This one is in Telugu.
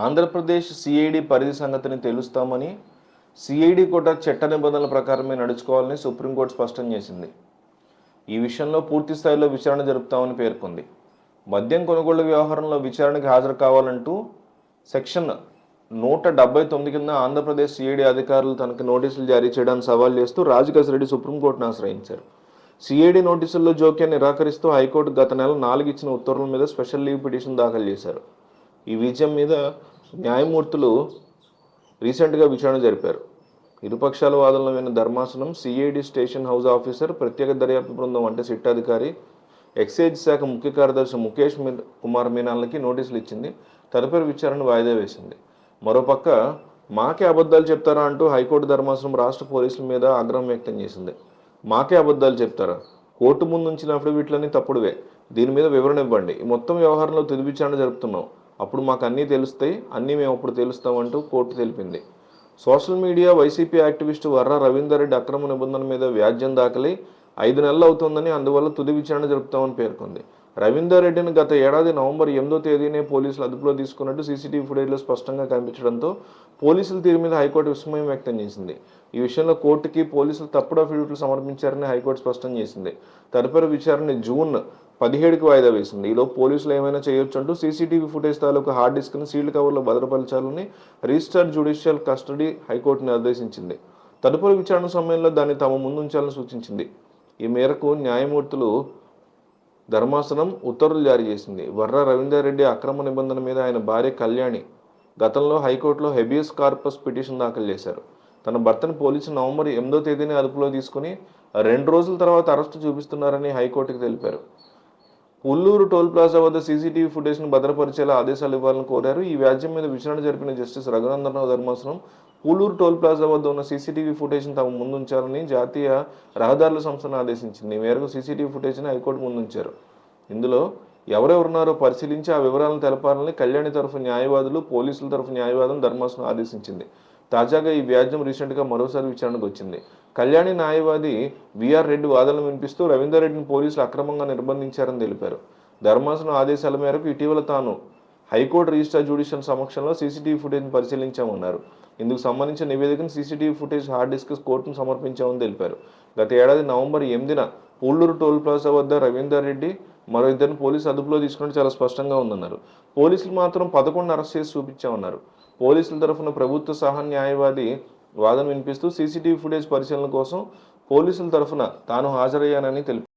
ఆంధ్రప్రదేశ్ సిఐడి పరిధి సంగతిని తెలుస్తామని సిఐడి కూడా చట్ట నిబంధనల ప్రకారమే నడుచుకోవాలని సుప్రీంకోర్టు స్పష్టం చేసింది. ఈ విషయంలో పూర్తి స్థాయిలో విచారణ జరుపుతామని పేర్కొంది. మద్యం కొనుగోలు వ్యవహారంలో విచారణకు హాజరు కావాలంటూ సెక్షన్ నూట డెబ్బై తొమ్మిది కింద ఆంధ్రప్రదేశ్ సిఐడి అధికారులు తనకు నోటీసులు జారీ చేయడానికి సవాల్ చేస్తూ రాజకేశ్వరరెడ్డి సుప్రీంకోర్టును ఆశ్రయించారు. సిఐడి నోటీసుల్లో జోక్యాన్ని నిరాకరిస్తూ హైకోర్టు గత నెల నాలుగు ఇచ్చిన ఉత్తర్వుల మీద స్పెషల్ లీవ్ పిటిషన్ దాఖలు చేశారు. ఈ విజయం మీద న్యాయమూర్తులు రీసెంట్గా విచారణ జరిపారు. ఇరుపక్షాల వాదనలు విన్న ధర్మాసనం సిఐడి స్టేషన్ హౌస్ ఆఫీసర్ ప్రత్యేక దర్యాప్తు బృందం అంటే సిట్ అధికారి ఎక్సైజ్ శాఖ ముఖ్య కార్యదర్శి ముఖేష్ మీ కుమార్ మీనాలకి నోటీసులు ఇచ్చింది. తదుపరి విచారణ వాయిదా వేసింది. మరోపక్క మాకే అబద్ధాలు చెప్తారా అంటూ హైకోర్టు ధర్మాసనం రాష్ట్ర పోలీసుల మీద ఆగ్రహం వ్యక్తం చేసింది. మాకే అబద్ధాలు చెప్తారా? కోర్టు ముందు ఉంచినప్పుడు వీటిలన్నీ తప్పుడువే. దీని మీద వివరణ ఇవ్వండి. ఈ మొత్తం వ్యవహారంలో తుది విచారణ జరుపుతున్నాం. అప్పుడు మాకు అన్నీ తెలుస్తాయి అన్నీ మేము అప్పుడు తెలుస్తామంటూ కోర్టు తెలిపింది. Social media YCP activist Varra Ravinder Reddy అక్రమ నిబంధన మీద వ్యాజ్యం దాఖలై ఐదు నెలలు అవుతోందని అందువల్ల తుది విచారణ జరుపుతామని పేర్కొంది. రవీందర్ రెడ్డిని గత ఏడాది నవంబర్ ఎనిమిదో తేదీనే పోలీసులు అదుపులో తీసుకున్నట్టు సీసీటీవీ ఫుటేజ్లో స్పష్టంగా కనిపించడంతో పోలీసుల తీరు మీద హైకోర్టు విస్మయం వ్యక్తం చేసింది. ఈ విషయంలో కోర్టుకి పోలీసులు తప్పుడు అఫిడవిట్లు సమర్పించారని హైకోర్టు స్పష్టం చేసింది. తదుపరి విచారణ జూన్ పదిహేడుకి వాయిదా వేసింది. ఈలో పోలీసులు ఏమైనా చేయొచ్చు అంటూ సీసీటీవీ ఫుటేజ్ తాలూకు హార్డ్ డిస్క్ని సీల్డ్ కవర్లో భద్రపరచాలని registered judicial custody high court నిర్దేశించింది తదుపరి విచారణ సమయంలో దాన్ని తమ ముందుంచాలని సూచించింది. ఈ మేరకు న్యాయమూర్తులు ధర్మాసనం ఉత్తర్వులు జారీ చేసింది. వర్ర రవీందర్ రెడ్డి అక్రమ నిబంధన మీద ఆయన భార్య కళ్యాణి గతంలో హైకోర్టులో హెబియస్ కార్పస్ పిటిషన్ దాఖలు చేశారు. తన భర్తను పోలీసులు నవంబర్ ఎనిమిదో తేదీని అదుపులో తీసుకుని రెండు రోజుల తర్వాత అరెస్టు చూపిస్తున్నారని హైకోర్టుకు తెలిపారు. పుల్లూరు టోల్ ప్లాజా వద్ద సీసీటీవీ ఫుటేజ్ను భద్రపరిచేలా ఆదేశాలు ఇవ్వాలని కోరారు. ఈ వ్యాజ్యం మీద విచారణ జరిపిన జస్టిస్ రఘునందనరావు ధర్మాసనం పూలూరు టోల్ ప్లాజా వద్ద ఉన్న సీసీటీవీ ఫుటేజ్ను తమ ముందుంచాలని జాతీయ రహదారుల సంస్థను ఆదేశించింది. ఈ మేరకు సీసీటీవీ ఫుటేజ్ని హైకోర్టు ముందుంచారు. ఇందులో ఎవరెవరున్నారో పరిశీలించి ఆ వివరాలను తెలపాలని కళ్యాణి తరఫు న్యాయవాదులు పోలీసుల తరఫు న్యాయవాదులు ధర్మాసనం ఆదేశించింది. తాజాగా ఈ వ్యాజ్యం రీసెంట్గా మరోసారి విచారణకు వచ్చింది. కళ్యాణి న్యాయవాది విఆర్ రెడ్డి వాదనలు వినిపిస్తూ రవీందర్ రెడ్డిని పోలీసులు అక్రమంగా నిర్బంధించారని తెలిపారు. ధర్మాసనం ఆదేశాల మేరకు ఇటీవల తాను హైకోర్టు రిజిస్టర్ జ్యుడిషియల్ సమక్షంలో సీసీటీవీ ఫుటేజ్ని పరిశీలించామన్నారు. ఇందుకు సంబంధించిన నివేదికను సీసీటీవీ ఫుటేజ్ హార్డ్ డిస్క్ కోర్టును సమర్పించామని తెలిపారు. గత ఏడాది నవంబర్ ఎనిమిదిన పూళ్ళూరు టోల్ ప్లాజా వద్ద రవీందర్ రెడ్డి మరో ఇద్దరిని పోలీసు అదుపులో తీసుకుని చాలా స్పష్టంగా ఉందన్నారు. పోలీసులు మాత్రం పదకొండు అరెస్ట్ చేసి చూపించామన్నారు. పోలీసుల తరఫున ప్రభుత్వ సహా న్యాయవాది వాదన వినిపిస్తూ సీసీటీవీ ఫుటేజ్ పరిశీలన కోసం పోలీసుల తరఫున తాను హాజరయ్యానని తెలిపారు